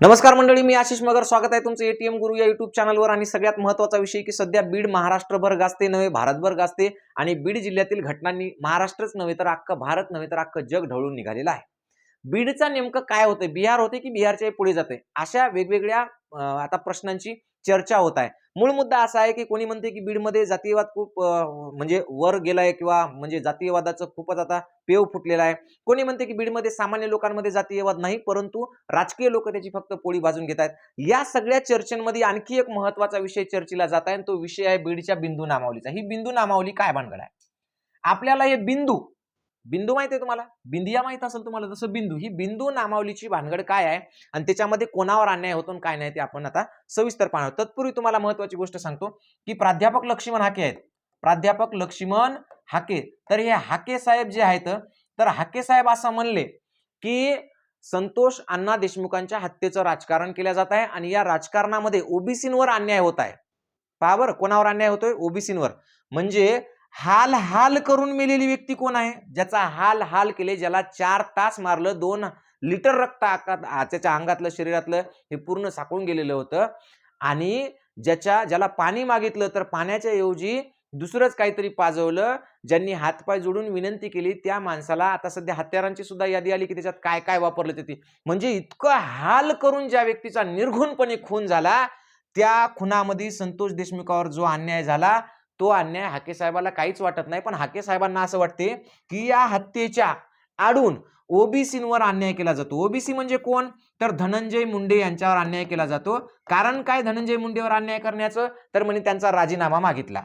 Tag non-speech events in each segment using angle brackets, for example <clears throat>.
नमस्कार मंडळी मी आशिष मगर. स्वागत आहे तुमचं एटीएम गुरु या युट्यूब चॅनलवर आणि सगळ्यात महत्त्वाचा विषय की सध्या बीड महाराष्ट्रभर गाजते नव्हे भारतभर गाजते. आणि बीड जिल्ह्यातील घटनांनी महाराष्ट्रच नव्हे तर अख्खं भारत नव्हे तर अख्खं जग ढवळून निघालेलं आहे. बीडचा नेमकं काय होतंय? बिहार होते की बिहारच्या पुढे जाते अशा वेगवेगळ्या आता प्रश्नांची चर्चा होत आहे. मूळ मुद्दा असा आहे की कोणी म्हणते की बीडमध्ये जातीयवाद खूप म्हणजे वर गेलाय किंवा म्हणजे जातीयवादाचं खूपच आता पेव फुटलेला आहे. कोणी म्हणते की बीडमध्ये सामान्य लोकांमध्ये जातीयवाद नाही परंतु राजकीय लोक त्याची फक्त पोळी भाजून घेत आहेत. या सगळ्या चर्चेमध्ये आणखी एक महत्त्वाचा विषय चर्चेला जात आहे आणि तो विषय आहे बीडच्या बिंदू नामावलीचा. ही बिंदू नामावली काय भानगड आहे? आपल्याला हे बिंदू बिंदू माहिती आहे तुम्हाला? बिंदिया माहीत असेल तुम्हाला? जसं बिंदू ही बिंदू नामावलीची भानगड काय आहे? आणि त्याच्यामध्ये कोणावर अन्याय होतो आणि काय नाही ते आपण आता सविस्तर पाहणार तत्पूर्वी तुम्हाला महत्वाची गोष्ट सांगतो की प्राध्यापक लक्ष्मण हाके आहेत. प्राध्यापक लक्ष्मण हाके. तर हे हाके साहेब जे आहेत तर हाके साहेब असं म्हणले की संतोष अण्णा देशमुखांच्या हत्येचं राजकारण केलं जात आहे आणि या राजकारणामध्ये ओबीसींवर अन्याय होत आहे. पहा बरं कोणावर अन्याय होतोय? ओबीसींवर. म्हणजे हाल हाल करून मेलेली व्यक्ती कोण आहे? ज्याचा हाल हाल केले ज्याला चार तास मारलं दोन लिटर रक्त आकात त्याच्या अंगातलं शरीरातलं हे पूर्ण साकून गेलेलं होतं. आणि ज्याच्या ज्याला पाणी मागितलं तर पाण्याच्या ऐवजी दुसरंच काहीतरी पाजवलं. ज्यांनी हातपाय जोडून विनंती केली त्या माणसाला आता सध्या हत्यारांची सुद्धा यादी आली की त्याच्यात काय काय वापरलं ते ते. म्हणजे इतकं हाल करून ज्या व्यक्तीचा निर्घुणपणे खून झाला त्या खुनामध्ये संतोष देशमुखावर जो अन्याय झाला तो अन्याय हाके साहेबाला काहीच वाटत नाही. पण हाके साहेबांना असं वाटते की या हत्येच्या आडून ओबीसींवर अन्याय केला जातो. ओबीसी म्हणजे कोण? तर धनंजय मुंडे यांच्यावर अन्याय केला जातो. कारण काय धनंजय मुंडेवर अन्याय करण्याचं? तर म्हणे त्यांचा राजीनामा मागितला.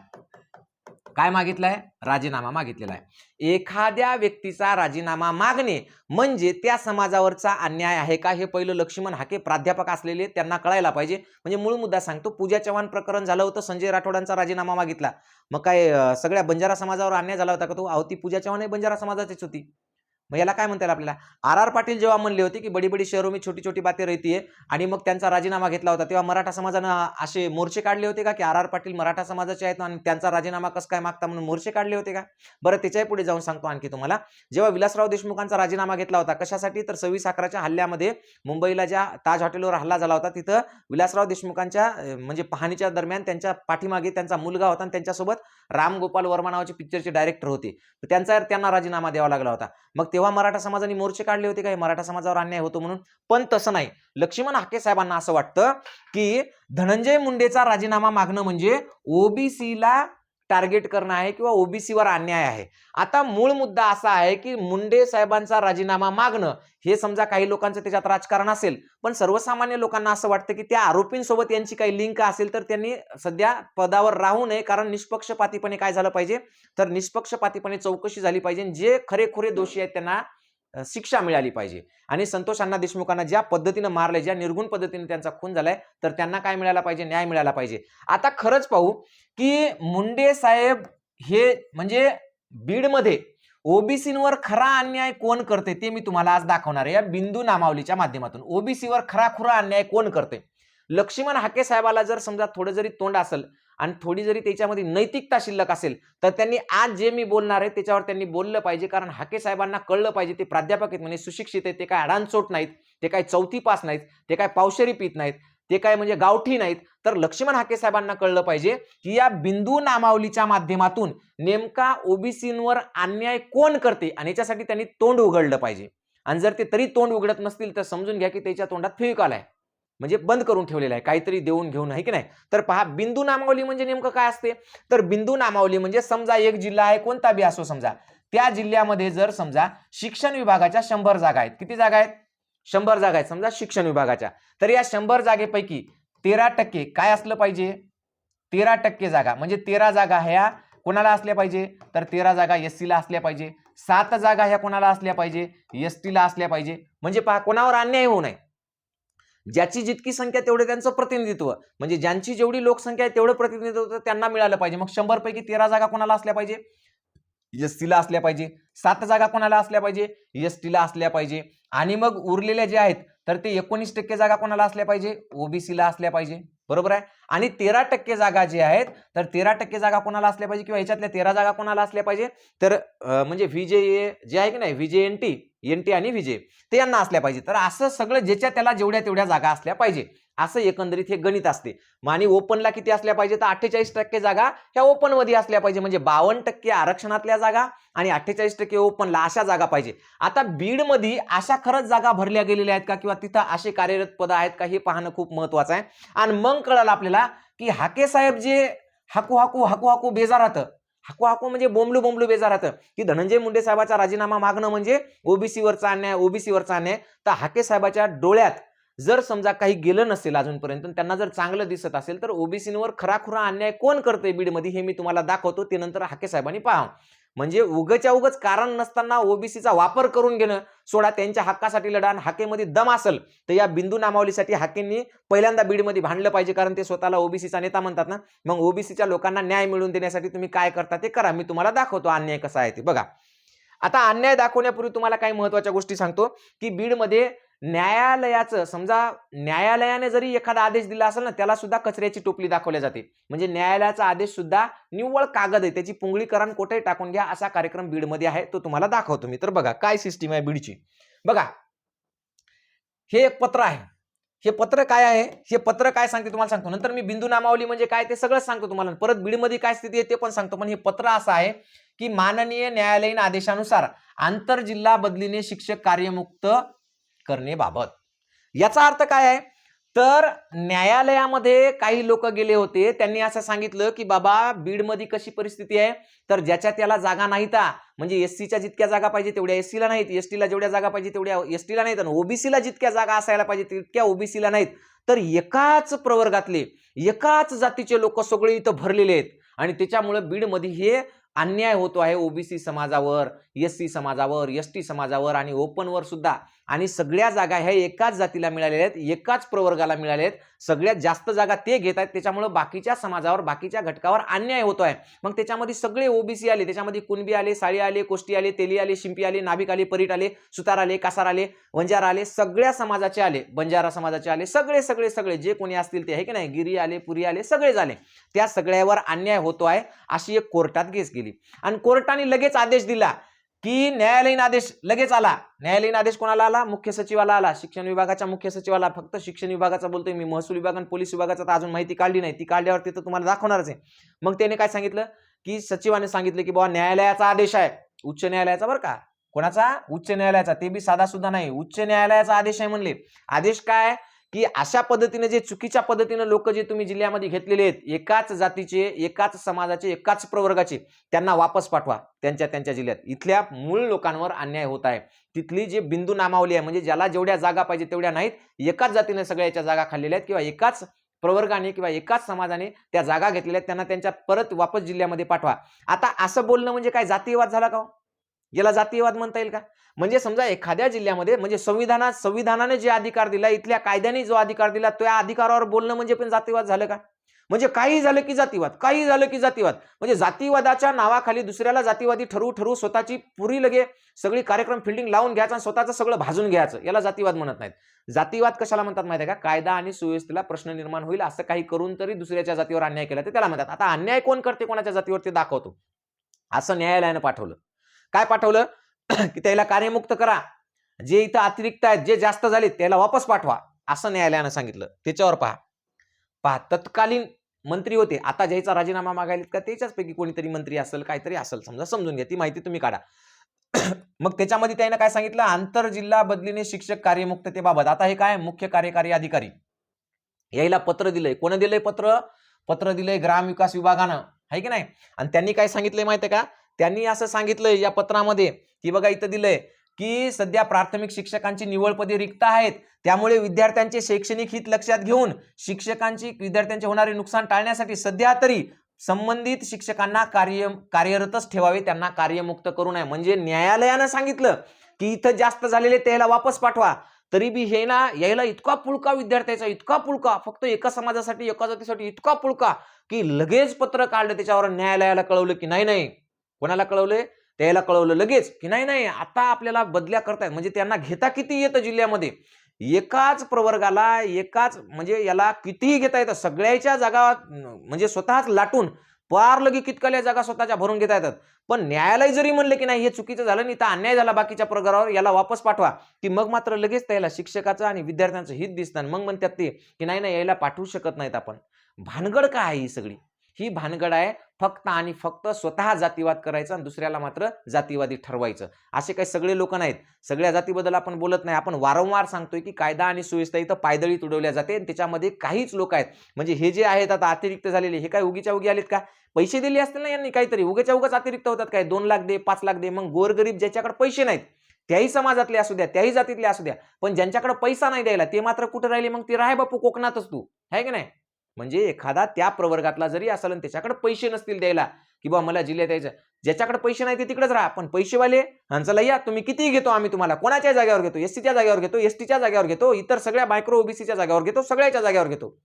काय मागितलाय? राजीनामा मागितलेला आहे. एखाद्या व्यक्तीचा राजीनामा मागणे म्हणजे त्या समाजावरचा अन्याय आहे का? हे पहिलं लक्ष्मण हाके प्राध्यापक असलेले त्यांना कळायला पाहिजे. म्हणजे मूळ मुद्दा सांगतो पूजा चव्हाण प्रकरण झालं होतं संजय राठोडांचा राजीनामा मागितला. मग काय सगळ्या बंजारा समाजावर अन्याय झाला होता का तो? अवती पूजा चव्हाण बंजारा समाजाचीच होती. मग याला काय म्हणता येईल आपल्याला? आर आर पाटील जेव्हा म्हणले होते की बडी बडी शहरों मी छोटी छोटी बातें रहती है आणि मग त्यांचा राजीनामा घेतला होता तेव्हा मराठा समाजानं असे मोर्चे काढले होते का की आर आर पाटील मराठा समाजाचे आहेत आणि त्यांचा राजीनामा कसं काय मागता म्हणून मोर्चे काढले होते का? बरं त्याच्याही पुढे जाऊन सांगतो आणखी तुम्हाला. जेव्हा विलासराव देशमुखांचा राजीनामा घेतला होता कशासाठी? तर सव्वीस अकराच्या हल्ल्यामध्ये मुंबईला ज्या ताज हॉटेलवर हल्ला झाला होता तिथं विलासराव देशमुखांच्या म्हणजे पाहणीच्या दरम्यान त्यांच्या पाठीमागे त्यांचा मुलगा होता आणि त्यांच्यासोबत राम गोपाल वर्मा नावाचे पिक्चरचे डायरेक्टर होते. त्यांचा त्यांना राजीनामा द्यावा लागला होता. मग तेव्हा मराठा समाजाने मोर्चे काढले होते काय मराठा समाजावर अन्याय होतो म्हणून. पण तसं नाही. लक्ष्मण हाके साहेबांना असं वाटतं की धनंजय मुंडेचा राजीनामा मागणं म्हणजे ओबीसीला टार्गेट करणं आहे किंवा ओबीसीवर अन्याय आहे. आता मूळ मुद्दा असा आहे की मुंडे साहेबांचा राजीनामा मागणं हे समजा काही लोकांचं त्याच्यात राजकारण असेल पण सर्वसामान्य लोकांना असं वाटतं की त्या आरोपींसोबत यांची काही लिंक असेल तर त्यांनी सध्या पदावर राहू नये कारण निष्पक्षपातीपणे काय झालं पाहिजे? तर निष्पक्षपातीपणे चौकशी झाली पाहिजे. जे खरेखुरे दोषी आहेत त्यांना शिक्षा मिळाली पाहिजे. आणि संतोष अण्णा देशमुखांना ज्या पद्धतीनं मारले ज्या निर्गुण पद्धतीने त्यांचा खून झालाय तर त्यांना काय मिळायला पाहिजे? न्याय मिळाला पाहिजे. आता खरंच पाहू की मुंडे साहेब हे म्हणजे बीडमध्ये ओबीसीवर खरा अन्याय कोण करते ते मी तुम्हाला आज दाखवणार आहे. या बिंदू नामावलीच्या माध्यमातून ओबीसीवर खरा खुरा अन्याय कोण करते? लक्ष्मण हाके साहेबाला जर समजा थोडं जरी तोंड असेल आणि थोडी जरी त्याच्यामध्ये नैतिकता शिल्लक असेल तर त्यांनी आज जे मी बोलणार आहे त्याच्यावर त्यांनी बोललं पाहिजे. कारण हाके साहेबांना कळलं पाहिजे ते प्राध्यापक आहेत म्हणजे सुशिक्षित आहेत ते काय अडाणचोट नाहीत ते काय चौथी पास नाहीत ते काय पावशेरी पीत नाहीत ते काय म्हणजे गावठी नाहीत. तर लक्ष्मण हाके साहेबांना कळलं पाहिजे की या बिंदू नामावलीच्या माध्यमातून नेमका ओबीसींवर अन्याय कोण करते? आणि याच्यासाठी त्यांनी तोंड उघडलं पाहिजे. आणि जर ते तरी तोंड उघडत नसतील तर समजून घ्या की त्याच्या तोंडात फेविकॉल आहे. म्हणजे बंद करून ठेवलेला आहे काहीतरी देऊन घेऊन आहे की नाही? तर पहा बिंदू नामावली म्हणजे नेमकं काय असते? तर बिंदू नामावली म्हणजे समजा एक जिल्हा आहे कोणता बी असो समजा त्या जिल्ह्यामध्ये जर समजा शिक्षण विभागाच्या शंभर जागा आहेत किती जागा आहेत? शंभर जागा आहेत समजा शिक्षण विभागाच्या. तर या शंभर जागेपैकी तेरा टक्के काय असलं पाहिजे? तेरा टक्के जागा म्हणजे तेरा जागा ह्या कोणाला असल्या पाहिजे? तर तेरा जागा एस सीला असल्या पाहिजे सात जागा ह्या कोणाला असल्या पाहिजे? एस टीला असल्या पाहिजे. म्हणजे पहा कोणावर अन्याय होऊ नये. ज्याची जितकी संख्या तेवढे त्यांचं प्रतिनिधित्व. म्हणजे ज्यांची जेवढी लोकसंख्या आहे तेवढं प्रतिनिधित्व त्यांना मिळालं पाहिजे. मग शंभर पैकी तेरा जागा कोणाला असल्या पाहिजे? एस टीला असल्या पाहिजे. सात जागा कोणाला असल्या पाहिजे? एस टीला असल्या पाहिजे. आणि मग उरलेल्या जे आहेत तर ते एकोणीस टक्के जागा कोणाला असल्या पाहिजे? ओबीसीला असल्या पाहिजे. बरोबर आहे? आणि तेरा टक्के जागा जे आहेत तर तेरा टक्के जागा कोणाला असल्या पाहिजे? किंवा ह्याच्यातल्या तेरा जागा कोणाला असल्या पाहिजे? तर म्हणजे व्ही जे जे आहे की नाही? V J N T N T आणि विजय ते यांना असल्या पाहिजे. तर असं सगळं ज्याच्या त्याला जेवढ्या तेवढ्या जागा असल्या पाहिजे. असं एकंदरीत हे गणित असते. मग आणि ओपनला किती असल्या पाहिजे? तर अठ्ठेचाळीस टक्के जागा ह्या ओपनमध्ये असल्या पाहिजे. म्हणजे बावन्न टक्के आरक्षणातल्या जागा आणि अठ्ठेचाळीस टक्के ओपनला अशा जागा पाहिजे. आता बीडमध्ये अशा खरंच जागा भरल्या गेलेल्या आहेत का? किंवा तिथं असे कार्यरत पद आहेत का? हे पाहणं खूप महत्वाचं आहे. आणि मग कळलं आपल्याला की हाके साहेब जे हाकू हाकू हाकू हाकू बेजारात हाकू हाकू म्हणजे बोंबलू बोंबलू बेजारात की धनंजय मुंडे साहेबाचा राजीनामा मागणं म्हणजे ओबीसीवरचा अन्याय ओबीसीवरचा अन्याय. तर हाके साहेबाच्या डोळ्यात जर समजा काही गेलं नसेल अजूनपर्यंत त्यांना जर चांगलं दिसत असेल तर ओबीसीवर खराखुरा अन्याय कोण करतंय बीडमध्ये हे मी तुम्हाला दाखवतो ते नंतर हाके साहेबांनी पहा म्हणजे उगच्या उगच कारण नसताना ओबीसीचा वापर करून घेणं सोडा त्यांच्या हक्कासाठी लढा आणि हाकेमध्ये दम असेल तर या बिंदू नामावलीसाठी हाकेंनी पहिल्यांदा बीडमध्ये भांडलं पाहिजे कारण ते स्वतःला ओबीसीचा नेता म्हणतात ना. मग ओबीसीच्या लोकांना न्याय मिळवून देण्यासाठी तुम्ही काय करता ते करा मी तुम्हाला दाखवतो अन्याय कसा आहे ते. बघा. आता अन्याय दाखवण्यापूर्वी तुम्हाला काही महत्त्वाच्या गोष्टी सांगतो की बीडमध्ये न्यायालयाचं समजा न्यायालयाने जरी एखादा आदेश दिला असेल ना त्याला सुद्धा कचऱ्याची टोपली दाखवली जाते. म्हणजे न्यायालयाचा आदेश सुद्धा निव्वळ कागद आहे त्याची पुंगळीकरण कुठे टाकून घ्या असा कार्यक्रम बीडमध्ये आहे तो तुम्हाला दाखवतो मी. तर बघा काय सिस्टीम आहे बीडची? बघा हे एक पत्र आहे. हे पत्र काय आहे? हे पत्र काय सांगते तुम्हाला सांगतो. नंतर मी बिंदू नामावली म्हणजे काय ते सगळं सांगतो तुम्हाला. परत बीडमध्ये काय स्थिती आहे ते पण सांगतो. पण हे पत्र असं आहे की माननीय न्यायालयीन आदेशानुसार आंतरजिल्हा बदलीने शिक्षक कार्यमुक्त करणेबाबत याचा अर्थ काय आहे? तर न्यायालयामध्ये काही लोक गेले होते. त्यांनी असं सांगितलं की बाबा बीडमध्ये कशी परिस्थिती आहे? तर ज्याच्या त्याला जागा नाहीत. म्हणजे एस सीच्या जितक्या जागा पाहिजे तेवढ्या एस सीला नाहीत. एस टीला जेवढ्या जागा पाहिजे तेवढ्या एस टीला नाहीत. आणि ओबीसीला जितक्या जागा असायला पाहिजे तितक्या ओबीसीला नाहीत. तर एकाच प्रवर्गातले एकाच जातीचे लोक सगळे इथं भरलेले आहेत. आणि त्याच्यामुळं बीडमध्ये हे अन्याय होतो आहे ओबीसी समाजावर एस सी समाजावर एस टी समाजावर आणि ओपनवर सुद्धा. आणि सगळ्या जागा ह्या एकाच जातीला मिळालेल्या आहेत एकाच प्रवर्गाला मिळाल्या आहेत. सगळ्यात जास्त जागा ते घेत आहेत त्याच्यामुळं बाकीच्या समाजावर बाकीच्या घटकावर अन्याय होतो आहे मग त्याच्यामध्ये सगळे ओबीसी आले त्याच्यामध्ये कुणबी आले साळी आले कोष्टी आले तेली आले शिंपी आले नाभिक आले परीट आले सुतार आले कासार आले वंजारा आले सगळ्या समाजाचे आले बंजारा समाजाचे आले सगळे सगळे सगळे जे कोणी असतील ते आहे की नाही गिरी आले पुरी आले सगळे झाले. त्या सगळ्यावर अन्याय होतो आहे अशी एक कोर्टात केस गेली आणि कोर्टाने लगेच आदेश दिला की न्यायालयीन आदेश लगेच आला. न्यायालयीन आदेश कोणाला आला? मुख्य सचिवाला आला. शिक्षण विभागाच्या मुख्य सचिवाला. फक्त शिक्षण विभागाचा बोलतोय मी. महसूल विभाग आणि पोलीस विभागाचा तर अजून माहिती काढली नाही. ती काढल्यावर तर तुम्हाला दाखवणारच आहे. मग त्याने काय सांगितलं? की सचिवाने सांगितलं की बाबा न्यायालयाचा आदेश आहे. उच्च न्यायालयाचा बरं का. कोणाचा? उच्च न्यायालयाचा. ते बी साधा सुद्धा नाही. उच्च न्यायालयाचा आदेश आहे म्हणले. आदेश काय? की अशा पद्धतीने जे चुकीच्या पद्धतीने लोक जे तुम्ही जिल्ह्यामध्ये घेतलेले आहेत एकाच जातीचे एकाच समाजाचे एकाच प्रवर्गाचे त्यांना वापस पाठवा. त्यांच्या त्यांच्या जिल्ह्यात. इथल्या मूळ लोकांवर अन्याय होत आहे. तिथली जे बिंदू नामावली आहे म्हणजे ज्याला जेवढ्या जागा पाहिजे तेवढ्या नाहीत एकाच जातीने सगळ्याच्या जागा खाल्लेल्या आहेत किंवा एकाच प्रवर्गाने किंवा एकाच समाजाने त्या जागा घेतलेल्या आहेत त्यांना त्यांच्या परत वापस जिल्ह्यामध्ये पाठवा. आता असं बोलणं म्हणजे काय? जातीयवाद झाला का हो? याला जातीयवाद म्हणता येईल का? म्हणजे समजा एखाद्या जिल्ह्यामध्ये म्हणजे संविधानात संविधानाने जे अधिकार दिला इथल्या कायद्याने जो अधिकार दिला त्या अधिकारावर बोलणं म्हणजे पण जातीवाद झालं का? म्हणजे काही झालं की जातीवाद काही झालं की जातीवाद. म्हणजे जातीवादाच्या नावाखाली दुसऱ्याला जातीवादी ठरवू ठरवू स्वतःची पुरी लगे सगळी कार्यक्रम फिल्डिंग लावून घ्यायचं आणि स्वतःचं सगळं भाजून घ्यायचं. याला जातीवाद म्हणत नाहीत. जातीवाद कशाला म्हणतात माहिती आहे का? कायदा आणि सुव्यवस्थेला प्रश्न निर्माण होईल असं काही करून तरी दुसऱ्याच्या जातीवर अन्याय केला तर त्याला म्हणतात. आता अन्याय कोण करते? कोणाच्या जातीवर ते दाखवतो? असं न्यायालयानं पाठवलं. काय पाठवलं? <clears throat> की त्याला कार्यमुक्त करा. जे इथं अतिरिक्त आहेत जे जास्त झाले त्याला वापस पाठवा. असं न्यायालयानं सांगितलं. त्याच्यावर पहा. पहा तत्कालीन मंत्री होते. आता ज्याचा राजीनामा मागायला का त्याच्याचपैकी कोणीतरी मंत्री असेल काहीतरी असेल. समजा समजून घ्या ती माहिती तुम्ही काढा. <clears throat> मग त्याच्यामध्ये त्यानं काय सांगितलं? आंतर जिल्हा बदलीने शिक्षक कार्यमुक्ततेबाबत आता हे काय? मुख्य कार्यकारी अधिकारी. यायला पत्र दिलंय. कोण दिलंय पत्र? पत्र दिलंय ग्रामविकास विभागानं. आहे की नाही? आणि त्यांनी काय सांगितलंय माहितीये का? त्यांनी असं सांगितलंय या पत्रामध्ये की बघा इथं दिलंय की सध्या प्राथमिक शिक्षकांची निवड पदे रिक्त आहेत. त्यामुळे विद्यार्थ्यांचे शैक्षणिक हित लक्षात घेऊन शिक्षकांची विद्यार्थ्यांचे होणारे नुकसान टाळण्यासाठी सध्या तरी संबंधित शिक्षकांना कार्य कार्यरतच ठेवावे त्यांना कार्यमुक्त करू नये. म्हणजे न्यायालयानं सांगितलं की इथं जास्त झालेले त्याला वापस पाठवा. तरी बी हे ना यायला इतका पुळका विद्यार्थ्याचा इतका पुळका फक्त एका समाजासाठी एका जातीसाठी इतका पुळका की लगेच पत्र काढलं त्याच्यावर न्यायालयाला कळवलं की नाही नाही. कोणाला कळवले त्याला कळवलं लगेच की नाही नाही आता आपल्याला बदल्या करतायत. म्हणजे त्यांना घेता किती येतं जिल्ह्यामध्ये? एकाच प्रवर्गाला एकाच म्हणजे याला कितीही घेता येतं. सगळ्याच्या जागा म्हणजे स्वतःच लाटून पार लगे कितकाल्या जागा स्वतःच्या भरून घेता येतात. पण न्यायालय जरी म्हणले की नाही हे चुकीचं झालं नाही तर अन्याय झाला बाकीच्या प्रकारावर याला वापस पाठवा. की मग मात्र लगेच त्याला शिक्षकाचं आणि विद्यार्थ्यांचं हित दिसतं मग म्हणतात ते की नाही नाही यायला पाठवू शकत नाहीत आपण. भानगड काय आहे ही सगळी? ही भानगड आहे फक्त आणि फक्त स्वतः जातीवाद करायचा आणि दुसऱ्याला मात्र जातीवादी ठरवायचं. असे काही सगळे लोक नाहीत. सगळ्या जातीबद्दल आपण बोलत नाही. आपण वारंवार सांगतोय की कायदा आणि सुव्यवस्था इथं पायदळी तुडवल्या जाते आणि त्याच्यामध्ये काहीच लोक आहेत. म्हणजे हे जे आहेत आता अतिरिक्त झालेले हे काय उगीच्या उगी आलेत का? पैसे दिले असतील ना यांनी काहीतरी. उगेच्या उगाच अतिरिक्त होतात काय? दोन लाख दे पाच लाख दे. मग गोरगरीब ज्याच्याकडे पैसे नाहीत त्याही समाजातले असू द्या त्याही जातीतले असू द्या. पण ज्यांच्याकडे पैसा नाही द्यायला ते मात्र कुठे राहिले? मग ते राहे बापू कोकणातच तू. आहे की नाही? म्हणजे एखादा त्या प्रवर्गातला जरी असेल आणि त्याच्याकडे पैसे नसतील द्यायला की बा मला जिल्ह्यात यायचं ज्याच्याकडे पैसे नाही ते तिकडेच राहा. पण पैसेवाले हा चला या तुम्ही कितीही घेतो आम्ही तुम्हाला? कोणाच्या जागेवर घेतो? एसटीच्या जागेवर घेतो? एस टीच्या जागेवर घेतो? इतर सगळ्या मायक्रो ओबीसीच्या जागेवर घेतो? सगळ्याच्या जागेवर घेतो?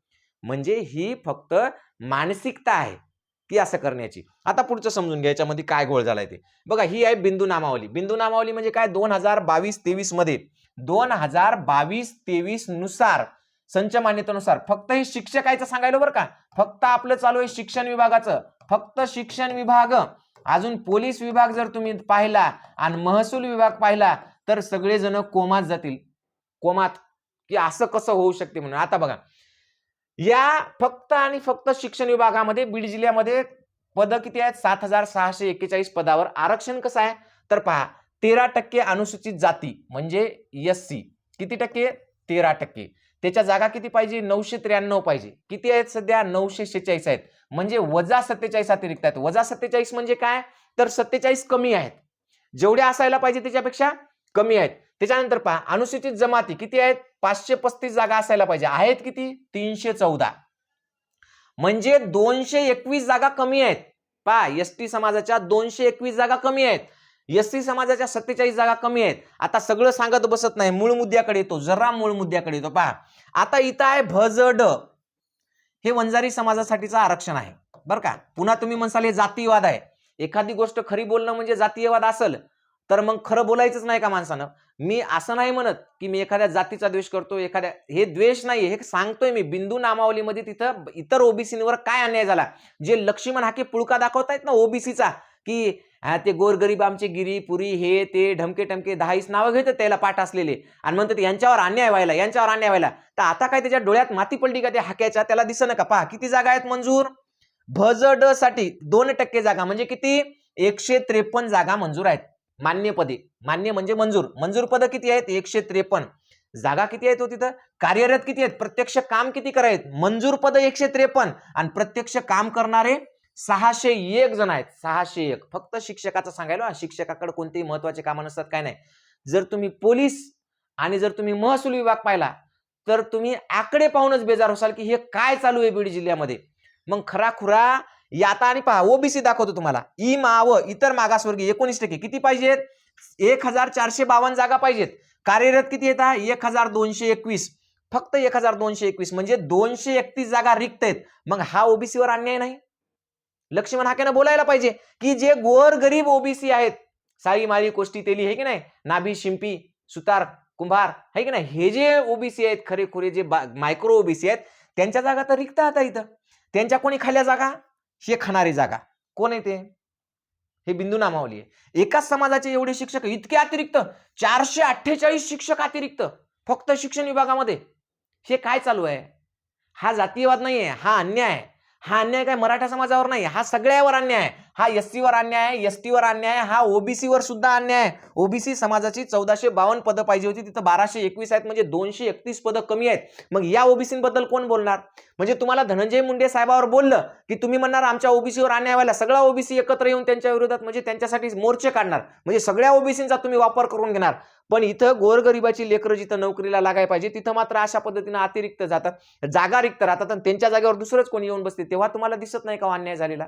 म्हणजे ही फक्त मानसिकता आहे ती असं करण्याची. आता पुढचं समजून घ्या याच्यामध्ये काय घोळ झालाय ते. बघा ही आहे बिंदू नामावली बिंदू नामावली म्हणजे काय? दोन हजार बावीस तेवीसमध्ये दोन हजार बावीस तेवीसनुसार संच मान्यतेनुसार. फक्त हे शिक्षकायचं सांगायला बरं का? फक्त आपलं चालू आहे शिक्षण विभागाचं. फक्त शिक्षण विभाग. अजून पोलीस विभाग जर तुम्ही पाहिला आणि महसूल विभाग पाहिला तर सगळेजण कोमात जातील. कोमात. की असं कसं होऊ शकते म्हणून. आता बघा. या फक्त आणि फक्त शिक्षण विभागामध्ये बीड जिल्ह्यामध्ये पद किती आहेत? सात हजार सहाशे एक्केचाळीस पदावर. आरक्षण कसं आहे? तर पहा तेरा टक्के अनुसूचित जाती म्हणजे एस सी. किती टक्के? तेरा टक्के. त्याच्या जागा किती पाहिजे? नऊशे त्र्याण्णव पाहिजे. किती आहेत सध्या? नऊशे शेचाळीस आहेत. म्हणजे वजा सत्तेचाळीस अतिरिक्त आहेत. वजा सत्तेचाळीस म्हणजे काय? तर सत्तेचाळीस कमी आहेत. जेवढ्या असायला पाहिजे त्याच्यापेक्षा कमी आहेत. त्याच्यानंतर पहा अनुसूचित जमाती किती आहेत? पाचशे पस्तीस जागा असायला पाहिजे. आहेत किती? तीनशे चौदा. म्हणजे दोनशे एकवीस जागा कमी आहेत. पहा एस टी समाजाच्या दोनशे एकवीस जागा कमी आहेत. एस टी समाजाच्या सत्तेचाळीस जागा कमी आहेत. आता सगळं सांगत बसत नाही. मूळ मुद्द्याकडे येतो. जरा मूळ मुद्द्याकडे येतो. पहा आता इथं आहे भजड. हे वंजारी समाजासाठीचं आरक्षण आहे. बरं का? पुन्हा तुम्ही म्हणसाल हे जातीयवाद आहे. एखादी गोष्ट खरी बोलणं म्हणजे जातीयवाद असेल तर मग खरं बोलायचंच नाही का माणसानं? मी असं नाही म्हणत की मी एखाद्या जातीचा द्वेष करतो एखाद्या हे द्वेष नाही हे सांगतोय मी. बिंदू नामावलीमध्ये तिथं इतर ओबीसीवर काय अन्याय झाला? जे लक्ष्मण हाके पुळका दाखवतायत ना ओबीसीचा की हा, ते गोरगरीब आमचे गिरी पुरी हे ते ढमके टमके दहाईस नावं घेतात त्याला पाठ असलेले. आणि म्हणतात यांच्यावर अन्याय व्हायला यांच्यावर अन्याय व्हायला. तर आता काय त्याच्या डोळ्यात माती पडली का त्या हाक्याच्या? त्याला दिसणं का? पहा किती जागा आहेत मंजूर. भजडसाठी दोन टक्के जागा म्हणजे किती? एकशे त्रेपन्न जागा मंजूर आहेत. मान्य पदे. मान्य म्हणजे मंजूर. मंजूर पद किती आहेत? एकशे त्रेपन्न. जागा किती आहेत हो तिथं? कार्यरत किती आहेत? प्रत्यक्ष काम किती करायत? मंजूर पद एकशे त्रेपन्न. आणि प्रत्यक्ष काम करणारे सहाशे एक जण आहेत सहाशे एक. फक्त शिक्षकाचं सांगायला शिक्षकाकडे कोणतेही महत्त्वाचे कामं नसतात काय नाही. जर तुम्ही पोलीस आणि जर तुम्ही महसूल विभाग पाहिला तर तुम्ही आकडे पाहूनच बेजार होसाल की हे काय चालू आहे बीड जिल्ह्यामध्ये. मग खरा खुरा याता आणि पहा ओबीसी दाखवतो तुम्हाला. ई माव इतर मागासवर्गीय एकोणीस टक्के. किती पाहिजेत? एक हजार चारशे बावन्न जागा पाहिजेत. कार्यरत किती येतात एक हजार दोनशे एकवीस. फक्त एक हजार दोनशे एकवीस. म्हणजे दोनशे एकतीस जागा रिक्त आहेत. मग हा ओबीसीवर अन्याय नाही. लक्ष्मण हाक्यानं बोलायला पाहिजे की जे गोर गरीब ओबीसी आहेत साळी माळी कोष्टी तेली हे की नाही? नाभी शिंपी सुतार कुंभार आहे की नाही? हे जे ओबीसी आहेत खरे खुरे जे मायक्रो ओबीसी आहेत त्यांच्या जागा तर रिक्त आता इथं. त्यांच्या कोणी खाल्ल्या जागा? हे खाणारी जागा. कोण आहे ते? हे बिंदू नामावली आहे. एकाच समाजाचे एवढे शिक्षक इतके अतिरिक्त चारशे अठ्ठेचाळीस शिक्षक अतिरिक्त फक्त शिक्षण विभागामध्ये. हे काय चालू आहे? हा जातीयवाद नाही आहे हा अन्याय आहे. हा अन्याय काय मराठा समाजावर नाही हा सगळ्यावर अन्याय. आहे हा एस वर अन्याय आहे एस टीवर अन्याय आहे हा ओबीसी वर सुद्धा अन्याय आहे. ओबीसी समाजाची चौदाशे बावन्न पदं पाहिजे होती तिथं बाराशे एकवीस आहेत म्हणजे दोनशे एकतीस पदं कमी आहेत. मग या ओबीसींबद्दल कोण बोलणार? म्हणजे तुम्हाला धनंजय मुंडे साहेबावर बोललं की तुम्ही म्हणणार आमच्या ओबीसीवर अन्याय व्हायला सगळा ओबीसी एकत्र येऊन त्यांच्या विरोधात म्हणजे त्यांच्यासाठी मोर्चे काढणार. म्हणजे सगळ्या ओबीसींचा तुम्ही वापर करून घेणार. पण इथं गोरगरिबाची लेकरं जिथं नोकरीला लागाय पाहिजे तिथं मात्र अशा पद्धतीनं अतिरिक्त जातात जागा रिक्त राहतात आणि त्यांच्या जागेवर दुसरंच कोणी येऊन बसते तेव्हा तुम्हाला दिसत नाही का हो अन्याय झालेला?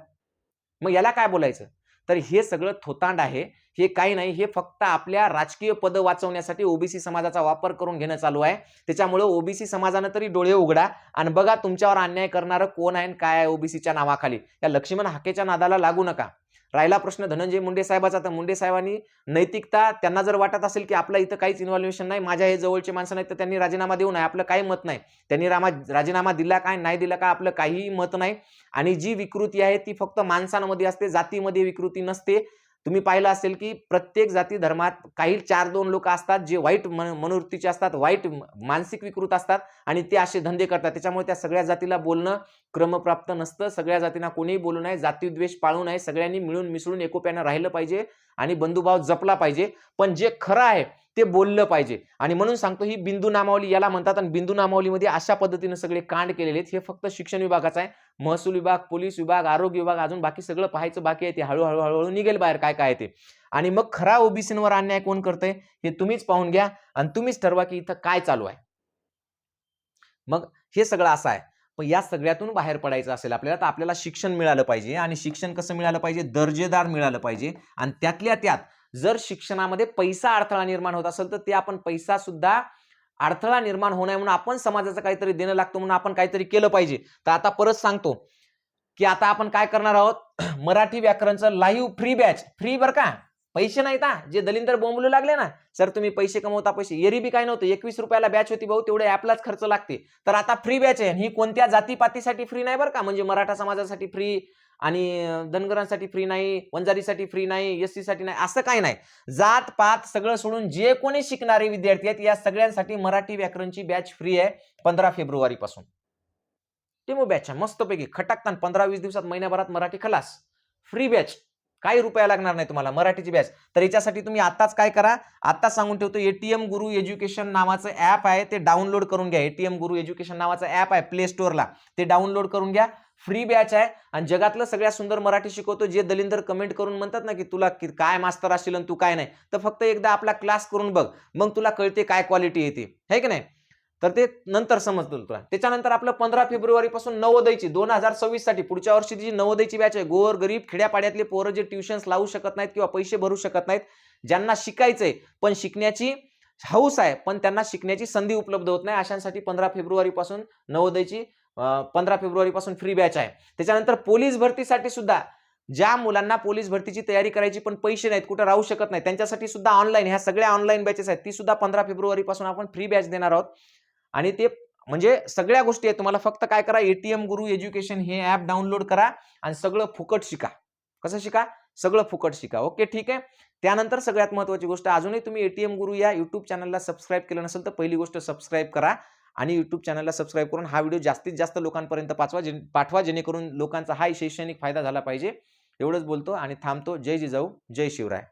मग याला काय बोलायचं? तर हे सगळं थोतांड आहे. हे काही नाही. हे फक्त आपल्या राजकीय पद वाचवण्यासाठी ओबीसी समाजाचा वापर करून घेणं चालू आहे. त्याच्यामुळे ओबीसी समाजानं तरी डोळे उघडा आणि बघा तुमच्यावर अन्याय करणारं कोण आहे आणि काय आहे ओबीसीच्या नावाखाली. या लक्ष्मण हाकेच्या नादाला लागू नका. राहिला प्रश्न धनंजय मुंडे साहेबाचा. तर मुंडे साहेबांनी नैतिकता त्यांना जर वाटत असेल की आपलं इथं काहीच इन्व्हॉल्युशन नाही माझ्या हे जवळचे माणसं नाही तर त्यांनी राजीनामा देऊ नये. आपलं काही मत नाही. त्यांनी रामा राजीनामा दिला काय नाही दिला का आपलं काहीही मत नाही. आणि जी विकृती आहे ती फक्त माणसांमध्ये असते जातीमध्ये विकृती नसते. तुम्ही पाहिलं असेल की प्रत्येक जाती धर्मात काही चार दोन लोक असतात जे वाईट मन मनोवृत्तीचे असतात वाईट मानसिक विकृत असतात आणि ते असे धंदे करतात. त्याच्यामुळे त्या सगळ्या जातीला बोलणं क्रमप्राप्त नसतं. सगळ्या जातींना कोणीही बोलू नये जातीद्वेष पाळू नये. सगळ्यांनी मिळून मिसळून एकोप्यानं राहिलं पाहिजे आणि बंधुभाव जपला पाहिजे. पण जे खरं आहे ते बोललं पाहिजे. आणि म्हणून सांगतो ही बिंदू नामावली याला म्हणतात आणि बिंदू नामावलीमध्ये अशा पद्धतीनं सगळे कांड केलेले आहेत. हे फक्त शिक्षण विभागाचं आहे. महसूल विभाग पोलीस विभाग आरोग्य विभाग अजून बाकी सगळं पाहायचं बाकी आहे ते हळूहळू हळूहळू निघेल बाहेर काय काय ते. आणि मग खरा ओबीसींवर अन्याय कोण करतंय हे तुम्हीच पाहून घ्या आणि तुम्हीच ठरवा की इथं काय चालू आहे. मग हे सगळं असं आहे. पण या सगळ्यातून बाहेर पडायचं असेल आपल्याला तर आपल्याला शिक्षण मिळालं पाहिजे आणि शिक्षण कसं मिळालं पाहिजे? दर्जेदार मिळालं पाहिजे. आणि त्यातल्या त्यात जर शिक्षणामध्ये पैसा अडथळा निर्माण होत असेल तर ते आपण पैसा सुद्धा अडथळा निर्माण होऊ नये म्हणून आपण समाजाचं काहीतरी देणं लागतं म्हणून आपण काहीतरी केलं पाहिजे. तर आता परत सांगतो की आता आपण काय करणार आहोत? <clears throat> मराठी व्याकरणचं लाईव्ह फ्री बॅच फ्री बरं का? पैसे नाहीत जे दलिंदर बोंबलू लागले ना सर तुम्ही पैसे कमवता पैसे. एरी बी काय नव्हतं? एकवीस रुपयाला बॅच होती भाऊ तेवढे ॲपलाच खर्च लागते. तर आता फ्री बॅच आहे ही कोणत्या जातीपातीसाठी फ्री नाही बरं का? म्हणजे मराठा समाजासाठी फ्री आणि धनगरांसाठी फ्री नाही वंजारीसाठी फ्री नाही एससाठी नाही असं काही नाही. जात पात सगळं सोडून जे कोणी शिकणारे विद्यार्थी आहेत या सगळ्यांसाठी मराठी व्याकरणची बॅच फ्री आहे पंधरा फेब्रुवारीपासून. डेमो बॅच आहे मस्तपैकी. खटाकतान पंधरा वीस दिवसात महिन्याभरात मराठी खलास. फ्री बॅच काही रुपया लागणार नाही तुम्हाला मराठीची बॅच तर याच्यासाठी तुम्ही आताच काय करा? आत्ताच सांगून ठेवतो एटीएम गुरु एज्युकेशन नावाचं ॲप आहे ते डाउनलोड करून घ्या. एटीएम गुरु एज्युकेशन नावाचं ॲप आहे प्ले स्टोअरला ते डाउनलोड करून घ्या. फ्री बॅच आहे आणि जगातलं सगळ्यात सुंदर मराठी शिकवतो जे दलिंदर कमेंट करून म्हणतात ना की तुला काय मास्तर असेल आणि तू काय नाही तर फक्त एकदा आपला क्लास करून बघ मग तुला कळते काय क्वालिटी येते है की नाही? तर ते नंतर समजतं तुला. त्याच्यानंतर आपलं पंधरा फेब्रुवारीपासून नवोदयची दोन हजार सव्वीससाठी पुढच्या वर्षी जी नवोदयची बॅच आहे गोर गरीब खेड्यापाड्यातले पोरं जे ट्युशन्स लावू शकत नाहीत किंवा पैसे भरू शकत नाहीत ज्यांना शिकायचंय पण शिकण्याची हौस आहे पण त्यांना शिकण्याची संधी उपलब्ध होत नाही अशांसाठी पंधरा फेब्रुवारीपासून नवोदयची पंधरा फेब्रुवारीपासून फ्री बॅच आहे. त्याच्यानंतर पोलीस भरतीसाठी सुद्धा ज्या मुलांना पोलीस भरतीची तयारी करायची पण पैसे नाहीत कुठं राहू शकत नाही त्यांच्यासाठी सुद्धा ऑनलाईन ह्या सगळ्या ऑनलाईन बॅचेस आहेत ती सुद्धा पंधरा फेब्रुवारीपासून आपण फ्री बॅच देणार आहोत. आणि ते म्हणजे सगळ्या गोष्टी आहेत तुम्हाला फक्त काय करा एटीएम गुरु एज्युकेशन हे ॲप डाउनलोड करा आणि सगळं फुकट शिका. कसं शिका? सगळं फुकट शिका. ओके ठीक आहे? त्यानंतर सगळ्यात महत्त्वाची गोष्ट अजूनही तुम्ही एटीएम गुरु या युट्यूब चॅनलला सबस्क्राईब केलं नसेल तर पहिली गोष्ट सबस्क्राईब करा. आणि यूट्यूब चॅनलला सबस्क्राईब करून हा व्हिडिओ जास्तीत जास्त लोकांपर्यंत पाठवा जे पाठवा जेणेकरून लोकांचा हा शैक्षणिक फायदा झाला पाहिजे. एवढंच बोलतो आणि थांबतो. जय जिजाऊ जय शिवराय.